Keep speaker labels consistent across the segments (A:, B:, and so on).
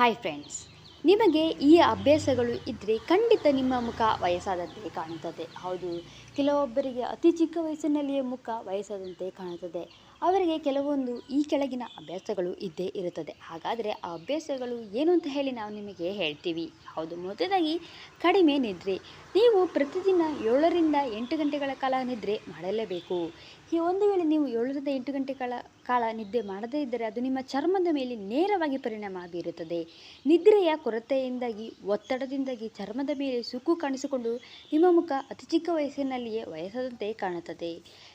A: Hi friends ನಿಮಗೆ ಈ ಅಭ್ಯಾಸಗಳು ಇದ್ದರೆ ಖಂಡಿತ ನಿಮ್ಮ ಮುಖ ವಯಸ್ಸಾದಂತೆ ಕಾಣುತ್ತದೆ. ಹೌದು, ಕೆಲವೊಬ್ಬರಿಗೆ ಅತಿ ಚಿಕ್ಕ ವಯಸ್ಸಿನಲ್ಲಿಯೇ ಮುಖ ವಯಸ್ಸಾದಂತೆ ಕಾಣುತ್ತದೆ. ಅವರಿಗೆ ಕೆಲವೊಂದು ಈ ಕೆಳಗಿನ ಅಭ್ಯಾಸಗಳು ಇದ್ದೇ ಇರುತ್ತದೆ. ಹಾಗಾದರೆ ಆ ಅಭ್ಯಾಸಗಳು ಏನು ಅಂತ ಹೇಳಿ ನಾವು ನಿಮಗೆ ಹೇಳ್ತೀವಿ. ಹೌದು, ಮೊದಲಾಗಿ ಕಡಿಮೆ ನಿದ್ರೆ. ನೀವು ಪ್ರತಿದಿನ ಏಳರಿಂದ ಎಂಟು ಗಂಟೆಗಳ ಕಾಲ ನಿದ್ರೆ ಮಾಡಲೇಬೇಕು. ಈ ಒಂದು ವೇಳೆ ನೀವು ಏಳರಿಂದ ಎಂಟು ಗಂಟೆಗಳ ಕಾಲ ನಿದ್ದೆ ಮಾಡದೇ ಇದ್ದರೆ ಅದು ನಿಮ್ಮ ಚರ್ಮದ ಮೇಲೆ ನೇರವಾಗಿ ಪರಿಣಾಮ ಬೀರುತ್ತದೆ. ನಿದ್ರೆಯ ಕೊರತೆಯಿಂದಾಗಿ, ಒತ್ತಡದಿಂದಾಗಿ ಚರ್ಮದ ಮೇಲೆ ಸುಕ್ಕು ಕಾಣಿಸಿಕೊಂಡು ನಿಮ್ಮ ಮುಖ ಅತಿ ಚಿಕ್ಕ ವಯಸ್ಸಿನಲ್ಲಿಯೇ ವಯಸ್ಸಾದಂತೆ ಕಾಣುತ್ತದೆ.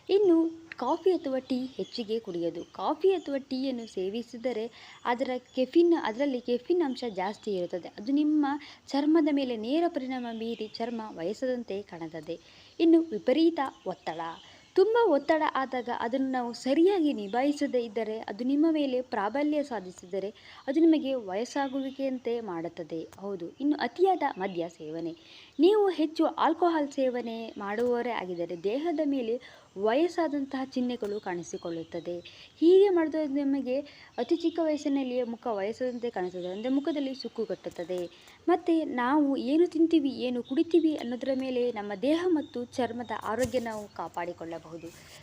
A: ಇನ್ನು ಕಾಫಿ ಅಥವಾ ಟೀ ಹೆಚ್ಚಿಗೆ ಕುಡಿಯೋದು. ಕಾಫಿ ಅಥವಾ ಟೀಯನ್ನು ಸೇವಿಸಿದರೆ ಅದರ ಕೆಫಿನ್, ಅದರಲ್ಲಿ ಕೆಫಿನ್ ಅಂಶ ಜಾಸ್ತಿ ಇರುತ್ತದೆ. ಅದು ನಿಮ್ಮ ಚರ್ಮದ ಮೇಲೆ ನೇರ ಪರಿಣಾಮ ಬೀರಿ ಚರ್ಮ ವಯಸ್ಸದಂತೆ ಕಾಣುತ್ತದೆ. ಇನ್ನು ವಿಪರೀತ ಒತ್ತಡ. ತುಂಬ ಒತ್ತಡ ಆದಾಗ ಅದನ್ನು ನಾವು ಸರಿಯಾಗಿ ನಿಭಾಯಿಸದೇ ಇದ್ದರೆ ಅದು ನಿಮ್ಮ ಮೇಲೆ ಪ್ರಾಬಲ್ಯ ಸಾಧಿಸಿದರೆ ಅದು ನಿಮಗೆ ವಯಸ್ಸಾಗುವಿಕೆಯಂತೆ ಮಾಡುತ್ತದೆ. ಹೌದು, ಇನ್ನು ಅತಿಯಾದ ಮದ್ಯ ಸೇವನೆ. ನೀವು ಹೆಚ್ಚು ಆಲ್ಕೋಹಾಲ್ ಸೇವನೆ ಮಾಡುವವರೇ ಆಗಿದ್ದರೆ ದೇಹದ ಮೇಲೆ ವಯಸ್ಸಾದಂತಹ ಚಿಹ್ನೆಗಳು ಕಾಣಿಸಿಕೊಳ್ಳುತ್ತದೆ. ಹೀಗೆ ಮಾಡಿದ್ರೆ ನಿಮಗೆ ಅತಿ ಚಿಕ್ಕ ವಯಸ್ಸಿನಲ್ಲಿಯೇ ಮುಖ ವಯಸ್ಸಾದಂತೆ ಕಾಣಿಸುತ್ತದೆ. ಅಂದರೆ ಮುಖದಲ್ಲಿ ಸುಕ್ಕು ಕಟ್ಟುತ್ತದೆ. ಮತ್ತು ನಾವು ಏನು ತಿಂತೀವಿ, ಏನು ಕುಡಿತೀವಿ ಅನ್ನೋದರ ಮೇಲೆ ನಮ್ಮ ದೇಹ ಮತ್ತು ಚರ್ಮದ ಆರೋಗ್ಯ ನಾವು ಕಾಪಾಡಿಕೊಳ್ಳಬಹುದು.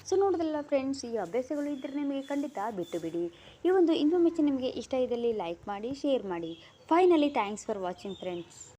A: ಸೊ ನೋಡೋದಲ್ಲ ಫ್ರೆಂಡ್ಸ್ ಈ ಅಭ್ಯಾಸಗಳು ಇದ್ದರೆ ನಿಮಗೆ ಖಂಡಿತ ಬಿಟ್ಟು ಬಿಡಿ. ಈ ಒಂದು ಇನ್ಫಾರ್ಮೇಷನ್ ನಿಮಗೆ ಇಷ್ಟ ಇದ್ದಲ್ಲಿ ಲೈಕ್ ಮಾಡಿ ಶೇರ್ ಮಾಡಿ. Finally thanks for watching friends